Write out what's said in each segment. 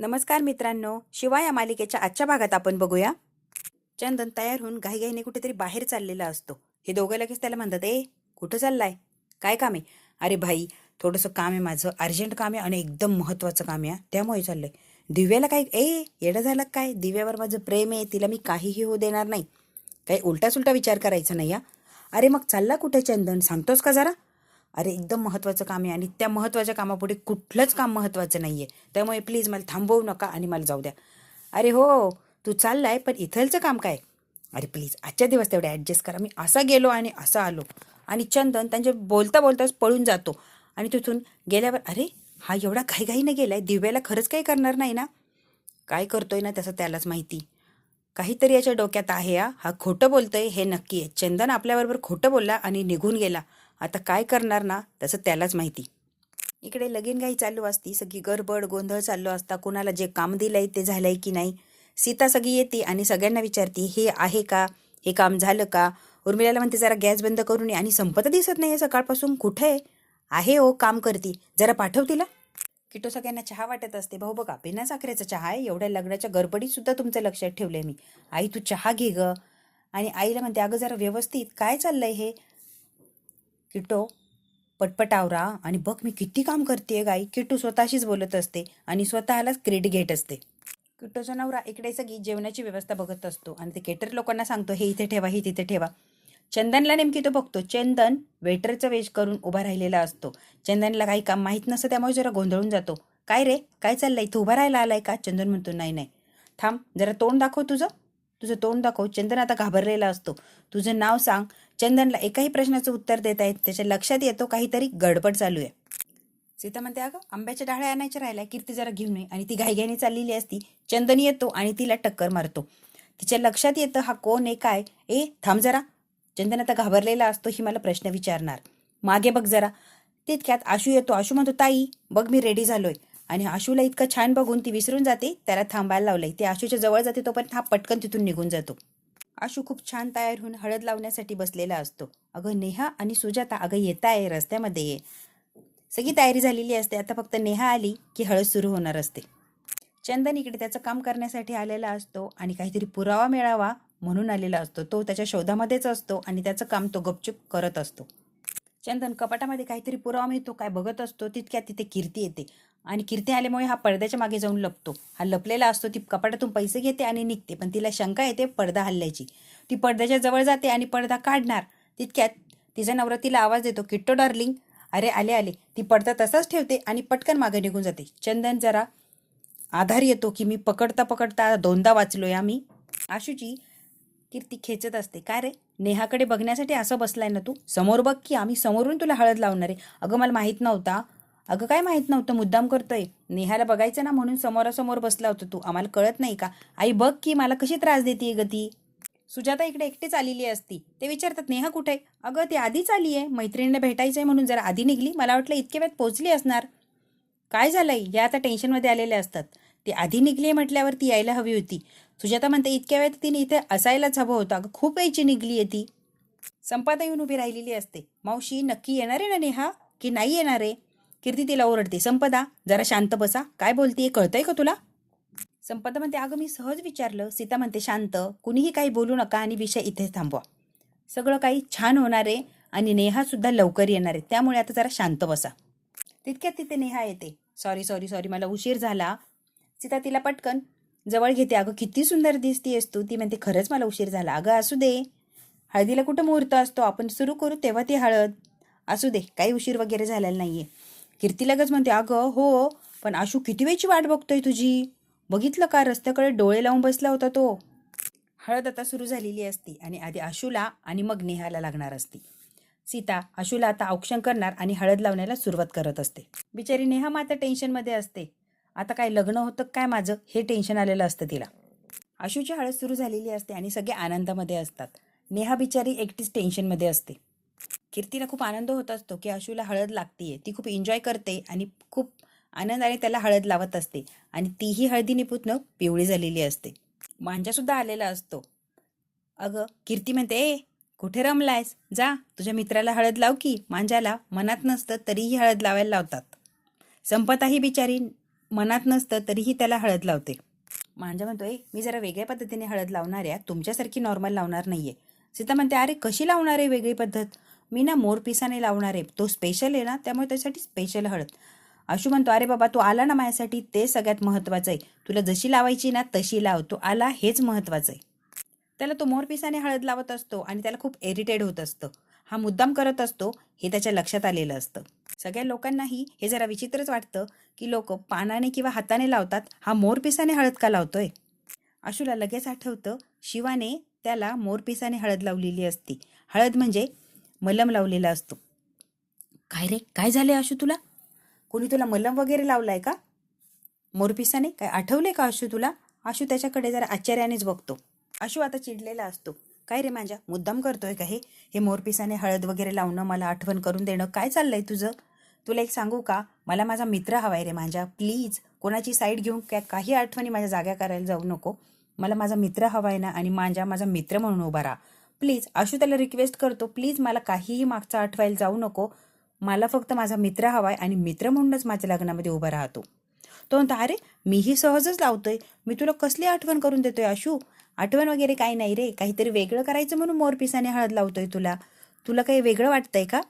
नमस्कार मित्रांनो शिवाय या मालिकेच्या आजच्या भागात आपण बघूया. चंदन तयार होऊन घाईघाईने कुठेतरी बाहेर चाललेला असतो. हे दोघं लगेच त्याला म्हणतात ए कुठं चाललाय? काय काम आहे? अरे भाई थोडंसं काम आहे माझं. अर्जंट काम आहे आणि एकदम महत्त्वाचं काम आहे त्यामुळे चाललंय. दिव्याला काय ए येडं झालं काय? दिव्यावर माझं प्रेम आहे तिला मी काहीही होऊ देणार नाही. काही उलटा सुलटा विचार करायचा नाही या अरे मग चालला कुठे चंदन? सांगतोस का जरा? अरे एकदम महत्त्वाचं काम आहे आणि त्या महत्त्वाच्या कामापुढे कुठलंच काम महत्त्वाचं नाही आहे त्यामुळे प्लीज मला थांबवू नका आणि मला जाऊ द्या. अरे हो तू चाललाय पण इथलचं काम काय? अरे प्लीज आजच्या दिवस तेवढे ॲडजस्ट करा. मी असा गेलो आणि असा आलो. आणि चंदन त्यांच्या बोलता बोलताच पळून जातो. आणि तिथून गेल्यावर अरे हा एवढा घाईघाईनं आहे दिव्याला खरंच काही करणार नाही ना? काय करतोय ना त्याचं त्यालाच माहिती. काहीतरी याच्या डोक्यात आहे हा. हा खोटं बोलतोय हे नक्की आहे. चंदन आपल्याबरोबर खोटं बोलला आणि निघून गेला. आता काय करणार ना त्याचं त्यालाच माहिती. इकडे लगीनगाई चालू असती सगळी गडबड गोंधळ चालू असता कोणाला जे काम दिलंय ते झालंय की नाही? सीता सगळी येते आणि सगळ्यांना विचारते हे आहे का? हे काम झालं का? उर्मिलाला म्हणते जरा गॅस बंद करून ये. आणि संपत दिसत नाही सकाळपासून कुठे? आहे आहे हो काम करती. जरा पाठव तिला. किटो सगळ्यांना चहा वाटत असते भाऊ बघा बिना साखरेचा चहा आहे एवढ्या लग्नाच्या गडबडीत सुद्धा तुमचं लक्षात ठेवलंय मी. आई तू चहा घे ग. आणि आईला म्हणते अगं जरा व्यवस्थित काय चाललंय हे? किटो पटपट आवरा आणि बघ मी किती काम करते गाई. किटू स्वतःशीच बोलत असते आणि स्वतःलाच क्रेडिट घेत असते. किटोचा नवरा इकडे सगळी जेवणाची व्यवस्था बघत असतो आणि ते केटर लोकांना सांगतो हे इथे ठेवा हे तिथे ठेवा. चंदनला नेमकी तो बघतो. चंदन वेटरचं वेश करून उभा राहिलेला असतो. चंदनला काही काम माहीत नसतं त्यामुळे जरा गोंधळून जातो. काय रे? काय चाललंय? इथं उभा राहायला आलाय का? चंदन म्हणतो नाही नाही. थांब जरा तोंड दाखव तुझं. तुझं तोंड दाखव. चंदन आता घाबरलेला असतो. तुझं नाव सांग. चंदनला एकाही प्रश्नाचं उत्तर देत आहेत त्याच्या लक्षात येतो काहीतरी गडबड चालू आहे. सीता म्हणते अगं आंब्याच्या डाळ्या आणायच्या राहिल्या कीर्ती जरा घेऊन ये. आणि ती घाईघाईने चाललेली असती. चंदन येतो आणि तिला टक्कर मारतो. तिच्या लक्षात येतं हा कोण आहे काय? ए थांब जरा. चंदन आता घाबरलेला असतो ही मला प्रश्न विचारणार. मागे बघ जरा. तितक्यात आशू येतो. आशू म्हणतो ताई बघ मी रेडी झालोय. आणि आशूला इतकं छान बघून ती विसरून जाते त्याला थांबायला लावलंय. ते आशूच्या जवळ जाते तोपर्यंत हा पटकन तिथून निघून जातो. आशू खूप छान तयार होऊन हळद लावण्यासाठी बसलेला असतो. अगं नेहा आणि सुजाता अगं येत आहे रस्त्यामध्ये ये. सगळी तयारी झालेली असते. आता फक्त नेहा आली की हळद सुरू होणार असते. चंदन इकडे त्याचं काम करण्यासाठी आलेला असतो आणि काहीतरी पुरावा मिळावा म्हणून आलेला असतो. तो त्याच्या शोधामध्येच असतो आणि त्याचं काम तो गपचूप करत असतो. चंदन कपाटामध्ये काहीतरी पुरावा मिळतो काय बघत असतो तितक्या तिथे कीर्ती येते. आणि कीर्ती आल्यामुळे हा पडद्याच्या मागे जाऊन लपतो. हा लपलेला असतो ती कपाटातून पैसे घेते आणि निघते. पण तिला शंका येते पडदा हल्ल्याची. ती पडद्याच्या जवळ जाते आणि पडदा काढणार. तितक्यात तिचा नवरा तिला आवाज देतो किट्टो डार्लिंग. अरे आले आले. ती पडदा तसाच ठेवते आणि पटकन मागे निघून जाते. चंदन जरा आधार येतो की मी पकडता पकडता दोनदा वाचलोय आम्ही. आशूची कीर्ती खेचत असते. काय रे? नेहाकडे बघण्यासाठी असं बसलाय ना तू? समोर बघ की आम्ही समोरून तुला हळद लावणार. आहे अगं मला माहीत नव्हता. अगं काय माहीत नव्हतं मुद्दाम करतोय. नेहाला बघायचं ना म्हणून समोरासमोर बसला होता तू. आम्हाला कळत नाही का? आई बघ की मला कशी त्रास देते ग ती. सुजाता इकडे एकटीच आलेली असती. ते विचारतात नेहा कुठे? अगं ती आधीच आली आहे. मैत्रिणीला भेटायचं आहे म्हणून जरा आधी निघली. मला वाटलं इतक्या वेळात पोचली असणार. काय झालंय या आता टेन्शनमध्ये आलेले असतात. ती आधी निघली म्हटल्यावर ती यायला हवी होती. सुजाता म्हणते इतक्या वेळात तिने इथे असायलाच हवं होतं. अगं खूप यायची निघली आहे ती. संपादा येऊन उभी राहिलेली असते. मावशी नक्की येणार आहे ना नेहा? की नाही येणार आहे? कीर्ती तिला ओरडते. संपदा जरा शांत बसा. काय बोलतीये कळतंय का तुला? संपदा म्हणते अगं मी सहज विचारलं. सीता म्हणते शांत कुणीही काही बोलू नका आणि विषय इथेच थांबवा. सगळं काही छान होणार आहे आणि नेहा सुद्धा लवकर येणार आहे. त्यामुळे आता जरा शांत बसा. तितक्यात तिथे नेहा येते. सॉरी सॉरी सॉरी मला उशीर झाला. सीता तिला पटकन जवळ घेते. अगं किती सुंदर दिसतीयस तू. ती म्हणते खरंच मला उशीर झाला. अगं असू दे. हळदीला कुठं मुहूर्त असतो? आपण सुरू करू तेव्हा ती हळद. असू दे. काही उशीर वगैरे झालेला आहे कीर्ती लगेच म्हणते अगं हो पण आशू किती वेळची वाट बघतोय तुझी? बघितलं का रस्त्याकडे डोळे लावून बसला होता तो? हळद आता सुरू झालेली असती आणि आधी आशूला आणि मग नेहाला लागणार असती. सीता आशूला आता औक्षण करणार आणि हळद लावण्याला सुरुवात करत असते. बिचारी नेहा मात्र टेन्शनमध्ये असते. आता काय लग्न होतं काय माझं हे टेन्शन आलेलं असतं तिला. आशूची हळद सुरू झालेली असते आणि सगळे आनंदामध्ये असतात. नेहा बिचारी एकटीच टेन्शनमध्ये असते. कीर्तीला खूप आनंद होत असतो की अशूला हळद लागतीये. ती खूप एन्जॉय करते आणि खूप आनंदाने त्याला हळद लावत असते. आणि तीही हळदीने पुतणं पिवळी झालेली असते. मांजासुद्धा आलेला असतो. अगं कीर्ती म्हणते ए कुठे रमलायस? जा तुझ्या मित्राला हळद लाव की मांजाला मनात नसतं तरीही हळद लावायला लावतात. संपताही बिचारी मनात नसतं तरीही त्याला हळद लावते. मांजा म्हणतोय मी जरा वेगळ्या पद्धतीने हळद लावणार आहे तुमच्यासारखी नॉर्मल लावणार नाहीये. सीता म्हणते अरे कशी लावणार आहे वेगळी पद्धत? मी ना मोरपिसाने लावणार आहे. तो स्पेशल आहे ना त्यामुळे त्यासाठी स्पेशल हळद. अशू म्हणतो अरे बाबा तू आला ना माझ्यासाठी ते सगळ्यात महत्त्वाचं आहे. तुला जशी लावायची ना तशी लाव. तो आला हेच महत्त्वाचं आहे. त्याला तो मोरपिसाने हळद लावत असतो आणि त्याला खूप एरिटेड होत असतं. हा मुद्दाम करत असतो हे त्याच्या लक्षात आलेलं असतं. सगळ्या लोकांनाही हे जरा विचित्रच वाटतं की लोक पानाने किंवा हाताने लावतात हा मोरपिसाने हळद का लावतोय? आशूला लगेच आठवतं शिवाने त्याला मोरपिसाने हळद लावलेली असती. हळद म्हणजे मलम लावलेला असतो. काय रे? काय झाले आशू तुला? कोणी तुला मलम वगैरे लावला आहे का? मोरपिसाने? काय आठवले का आशू तुला? आशू त्याच्याकडे जरा आश्चर्यानेच बघतो. आशू आता चिडलेला असतो. काय रे माझ्या? मुद्दाम करतोय का हे? हे मोरपिसाने हळद वगैरे लावणं मला आठवण करून देणं काय चाललंय तुझं? तुला एक सांगू का? मला माझा मित्र हवाय रे माझ्या. प्लीज कोणाची साईड घेऊन काय काही आठवणी माझ्या जाग्या करायला जाऊ नको. मला माझा मित्र हवाय ना आणि माझ्या माझा मित्र म्हणून उभा राहा. प्लीज आशू त्याला रिक्वेस्ट करतो प्लीज मला काहीही मागचं आठवायला जाऊ नको. मला फक्त माझा मित्र हवाय आणि मित्र म्हणूनच माझ्या लग्नामध्ये उभा राहतो. तो म्हणतो अरे मीही सहजच लावतोय. मी तुला कसली आठवण करून देतोय आशू? आठवण वगैरे काही नाही रे. काहीतरी वेगळं करायचं म्हणून मोरपिसाने हळद लावतोय तुला. तुला काही वेगळं वाटतंय का?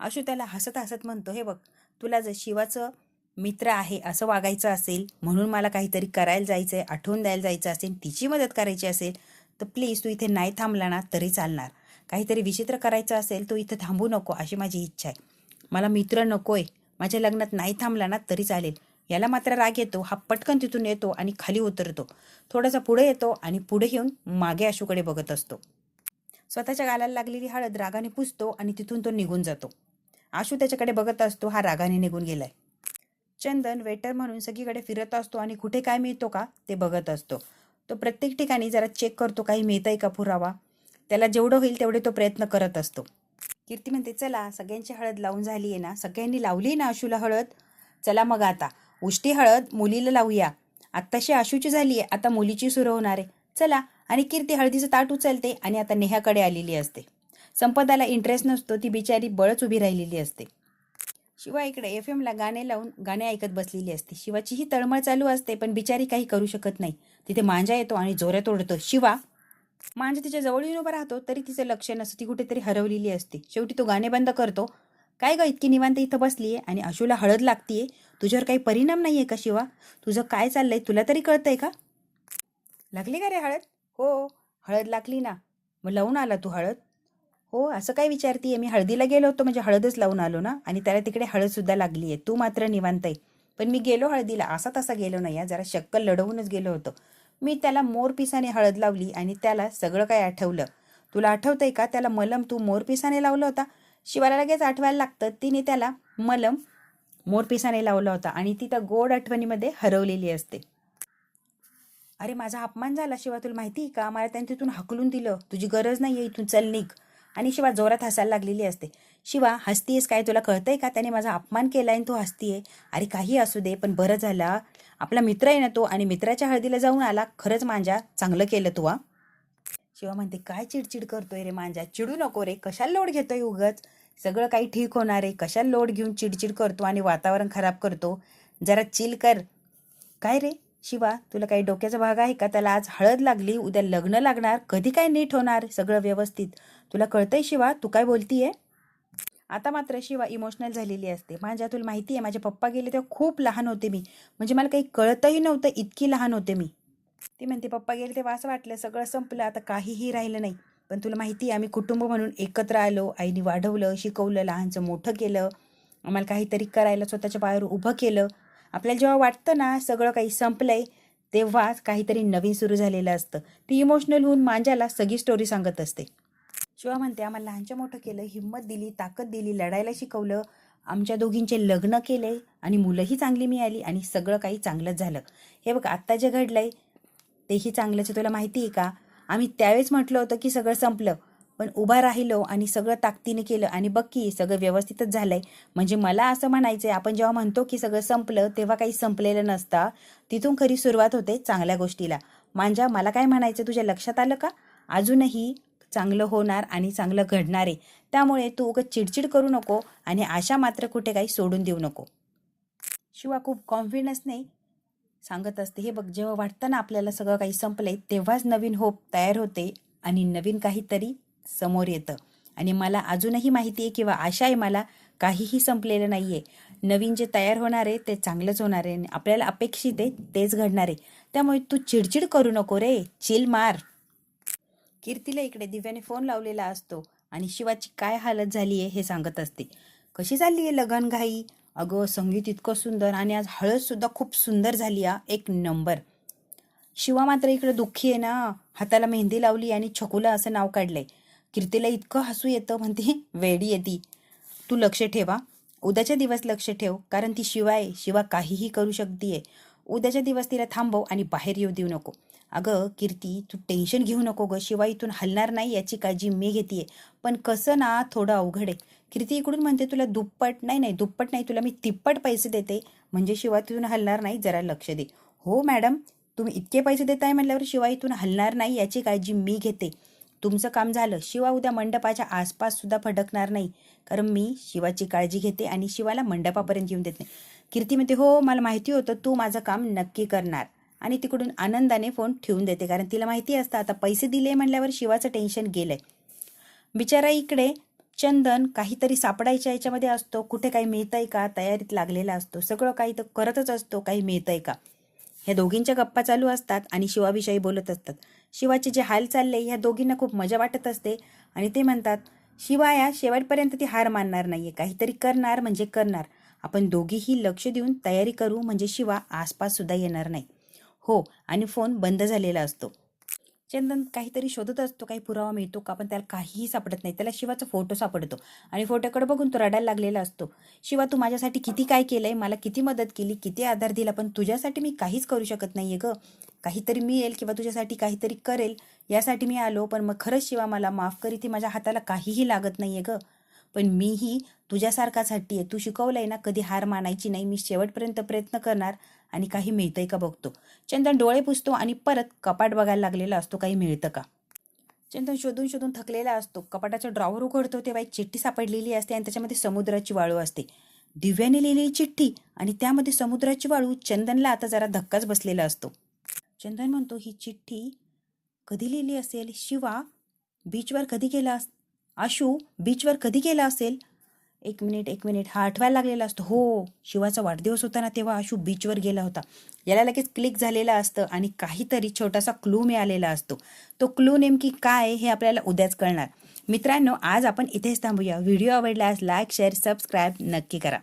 आशू त्याला हसत हसत म्हणतो हे बघ तुला जर शिवाचं मित्र आहे असं वागायचं असेल म्हणून मला काहीतरी करायला जायचं आहे आठवून द्यायला जायचं असेल तिची मदत करायची असेल तर प्लीज तू इथे नाही थांबला ना तरी चालणार. काहीतरी विचित्र करायचं असेल तू इथं थांबू नको अशी माझी इच्छा आहे. मला मित्र नकोय. माझ्या लग्नात नाही थांबला ना तरी चालेल. याला मात्र राग येतो हा पटकन तिथून येतो आणि खाली उतरतो. थोडासा पुढे येतो आणि पुढे येऊन मागे आशूकडे बघत असतो. स्वतःच्या गालाला लागलेली हळद रागाने पुसतो आणि तिथून तो निघून जातो. आशू त्याच्याकडे बघत असतो हा रागाने निघून गेलाय. चंदन वेटर म्हणून सगळीकडे फिरत असतो आणि कुठे काय मिळतो का ते बघत असतो. तो प्रत्येक ठिकाणी जरा चेक करतो काही मिळतंय का पुरावा? त्याला जेवढं होईल तेवढे तो प्रयत्न करत असतो. कीर्ती म्हणते चला सगळ्यांची हळद लावून झाली आहे ना सगळ्यांनी लावली ना आशूला हळद? चला मग आता उष्टी हळद मुलीला लावूया. आत्ताशी आशूची झाली आहे आता मुलीची सुरू होणार आहे. चला आणि कीर्ती हळदीचं ताट उचलते आणि आता नेहाकडे आलेली असते. संपदाला इंटरेस्ट नसतो ती बिचारी बळच उभी राहिलेली असते. शिवा इकडे एफ एमला गाणे लावून गाणे ऐकत बसलेली असते. शिवाचीही तळमळ चालू असते पण बिचारी काही करू शकत नाही. तिथे मांजा येतो आणि जोऱ्यात ओढतो शिवा मांजा तिच्या जवळ येऊन उभा राहतो तरी तिचं लक्ष नसतं. ती कुठेतरी हरवलेली असते. शेवटी तो गाणे बंद करतो. काय ग इतकी निवांत इथं बसलीये आणि अशूला हळद लागतीये? तुझ्यावर काही परिणाम नाही आहे का शिवा? तुझं काय चाललंय? तुला तरी कळतंय का? लागली का रे हळद? हो हळद लागली ना. मग लावून आला तू हळद? हो असं काय विचारतीये? मी हळदीला गेलो होतो म्हणजे हळदच लावून आलो ना. आणि त्याला तिकडे हळदसुद्धा लागली आहे तू मात्र निवांत आहे. पण मी गेलो हळदीला. असा तसा गेलो नाही या जरा शक्कल लढवूनच गेलो होतो. मी त्याला मोरपिसाने हळद लावली आणि त्याला सगळं काय आठवलं. तुला आठवतंय का? त्याला मलम तू मोरपिसाने लावला होता? शिवाला लगेच आठवायला लागतं. तिने त्याला मलम मोरपिसाने लावला होता आणि ती त्या गोड आठवणीमध्ये हरवलेली असते. अरे माझा अपमान झाला शिवा. तुला माहिती आहे का? मला त्याने तिथून हकलून दिलं. तुझी गरज नाही आहे इथून. चल निघ. आणि शिवा जोरात हसायला लागलेली असते. शिवा हसतीयस काय तुला कळतंय का? त्याने माझा अपमान केला आणि तू हसतीये. अरे काही असू दे पण बरं झाला. आपला मित्र आहे ना तो आणि मित्राच्या हळदीला जाऊन आला. खरंच मांजा चांगलं केलं तू हा. शिवा म्हणते काय चिडचिड करतोय रे मांजा? चिडू नको रे. कशाला लोड घेतोय उगच? सगळं काही ठीक होणार आहे. कशाला लोड घेऊन चिडचिड करतो आणि वातावरण खराब करतो? जरा चिल कर. काय रे? शिवा तुला काही डोक्याचा भाग आहे का? त्याला आज हळद लागली. उद्या लग्न लागणार. कधी काय नीट होणार सगळं व्यवस्थित? तुला कळतंय शिवा? तू काय बोलतीये? आता मात्र शिवा इमोशनल झालेली असते. माझ्या तुला माहिती आहे माझे पप्पा गेले तेव्हा खूप लहान होते मी. म्हणजे मला काही कळतही नव्हतं इतकी लहान होते मी. ती म्हणते पप्पा गेले तेव्हा असं वाटलं सगळं संपलं आता काहीही राहिलं नाही. पण तुला माहिती आहे आम्ही कुटुंब म्हणून एकत्र आलो आईने वाढवलं शिकवलं लहानचं मोठं केलं. आम्हाला काहीतरी करायला स्वतःच्या पायावर उभं केलं. आपल्याला जेव्हा वाटतं ना सगळं काही संपलंय तेव्हाच काहीतरी नवीन सुरू झालेलं असतं. ती इमोशनल होऊन मांजाला सगळी स्टोरी सांगत असते. शिवा म्हणते आम्हाला लहानच्या मोठं केलं हिंमत दिली ताकद दिली लढायला शिकवलं. आमच्या दोघींचे लग्न केले आणि मुलंही चांगली मिळाली आणि सगळं काही चांगलंच झालं. हे बघ आत्ता जे घडलंय तेही चांगलंच तुला माहिती आहे का? आम्ही त्यावेळेस म्हटलं होतं की सगळं संपलं. पण उभा राहिलो आणि सगळं ताकदीने केलं आणि बघ की सगळं व्यवस्थितच झालंय. म्हणजे मला असं म्हणायचंय आपण जेव्हा म्हणतो की सगळं संपलं तेव्हा काही संपलेलं नसता. तिथून खरी सुरुवात होते चांगल्या गोष्टीला. मांजा मला काय म्हणायचं तुझ्या लक्षात आलं का? अजूनही चांगलं होणार आणि चांगलं घडणार आहे. त्यामुळे तू उगं चिडचिड करू नको आणि आशा मात्र कुठे काही सोडून देऊ नको. शिवा खूप कॉन्फिडन्स नाही सांगत असते हे बघ जेव्हा वाटतं ना आपल्याला सगळं काही संपलंय तेव्हाच नवीन होप तयार होते आणि नवीन काहीतरी समोर येतं. आणि मला अजूनही माहिती आहे किंवा आशा आहे मला काहीही संपलेलं नाही आहे नवीन जे तयार होणार आहे ते चांगलंच होणार आहे आणि आपल्याला अपेक्षित आहे तेच घडणार आहे. त्यामुळे तू चिडचिड करू नको रे. चिल मार. कीर्तीला इकडे दिव्याने फोन लावलेला असतो आणि शिवाची काय हालत झाली आहे हे सांगत असते. कशी चालली आहे लगन घाई? अगं संगीत इतकं सुंदर आणि आज हळदसुद्धा खूप सुंदर झाली आ एक नंबर. शिवा मात्र इकडे दुःखी आहे ना. हाताला मेहंदी लावली आणि छकुला असं नाव काढलंय. कीर्तीला इतकं हसू येतं म्हणते वेडी येते तू. लक्ष ठेवा. उद्याच्या दिवस लक्ष ठेव कारण ती शिवा आहे शिवा काहीही करू शकतीये. उद्याच्या दिवस तिला थांबव आणि बाहेर येऊ देऊ नको. अगं कीर्ती तू टेन्शन घेऊ नको गं. शिवा इथून हलणार नाही याची काळजी मी घेते पण कसं ना थोडं अवघड आहे. कीर्ती इकडून म्हणते तुला दुप्पट नाही नाही दुप्पट नाही तुला मी तिप्पट पैसे देते. म्हणजे शिवा तिथून हलणार नाही जरा लक्ष दे. हो मॅडम. तुम्ही इतके पैसे देताय म्हटल्यावर शिवा इथून हलणार नाही याची काळजी मी घेते. तुमचं काम झालं. शिवा उद्या मंडपाच्या आसपास सुद्धा फडकणार नाही. कारण मी शिवाची काळजी घेते आणि शिवाला मंडपापर्यंत येऊन देत नाही. कीर्ती म्हणते हो मला माहिती होतं. तू माझं काम नक्की करणार. आणि तिकडून आनंदाने फोन ठेवून देते. कारण तिला माहिती असतं आता पैसे दिले म्हणल्यावर शिवाचं टेन्शन गेलंय. बिचारा इकडे चंदन काहीतरी सापडायच्या याच्यामध्ये असतो कुठे काही मिळतंय का? तयारीत लागलेला असतो. सगळं काही तर करतच असतो काही मिळतंय का? ह्या दोघींच्या गप्पा चालू असतात आणि शिवाविषयी बोलत असतात. शिवाचे जे हाल चालले ह्या दोघींना खूप मजा वाटत असते. आणि ते म्हणतात शिवा या शेवटपर्यंत ती हार मानणार नाही आहे काहीतरी करणार म्हणजे करणार. आपण दोघीही लक्ष देऊन तयारी करू म्हणजे शिवा आसपास सुद्धा येणार नाही. हो आणि फोन बंद झालेला असतो. चंदन काहीतरी शोधत असतो काही पुरावा मिळतो का? पण त्याला काहीही सापडत नाही. त्याला शिवाचा फोटो सापडतो. आणि फोटोकडे बघून तो रडायला लागलेला असतो. शिवा तू माझ्यासाठी किती काय केलं आहे मला किती मदत केली? किती आधार दिला? पण तुझ्यासाठी मी काहीच करू शकत नाही आहे ग. काहीतरी मिळेल किंवा तुझ्यासाठी काहीतरी करेल यासाठी मी आलो. पण मग खरंच शिवा मला माफ करी ती माझ्या हाताला काहीही लागत नाही आहे ग. पण मीही तुझ्यासारखाच हट्टी आहे. तू शिकवलंय ना कधी हार मानायची नाही. मी शेवटपर्यंत प्रयत्न करणार आणि काही मिळतंय का बघतो. चंदन डोळे पुसतो आणि परत कपाट बघायला लागलेला असतो. काही मिळतं का? चंदन शोधून शोधून थकलेला असतो. कपाटाचं ड्रॉवर उघडतो तेव्हा एक चिठ्ठी सापडलेली असते आणि त्याच्यामध्ये समुद्राची वाळू असते. दिव्याने लिहिलेली चिठ्ठी आणि त्यामध्ये समुद्राची वाळू चंदनला आता जरा धक्काच बसलेला असतो. चंदन म्हणतो ही चिठ्ठी कधी लिहिली असेल? शिवा बीचवर कधी गेला अस आशू बीचवर कधी गेला असेल? एक मिनिट एक मिनिट हा आठवायला लागलेला असतो. हो शिवाचा वाढदिवस होता ना तेव्हा आशू बीचवर गेला होता. याला लगेच क्लिक झालेला असतं आणि काहीतरी छोटासा क्लू मिळालेला असतो. तो क्लू नेमकी काय हे आपल्याला उद्याच कळणार. मित्रांनो आज आपण इथेच थांबूया. व्हिडिओ आवडल्यास लाईक शेअर सबस्क्राईब नक्की करा.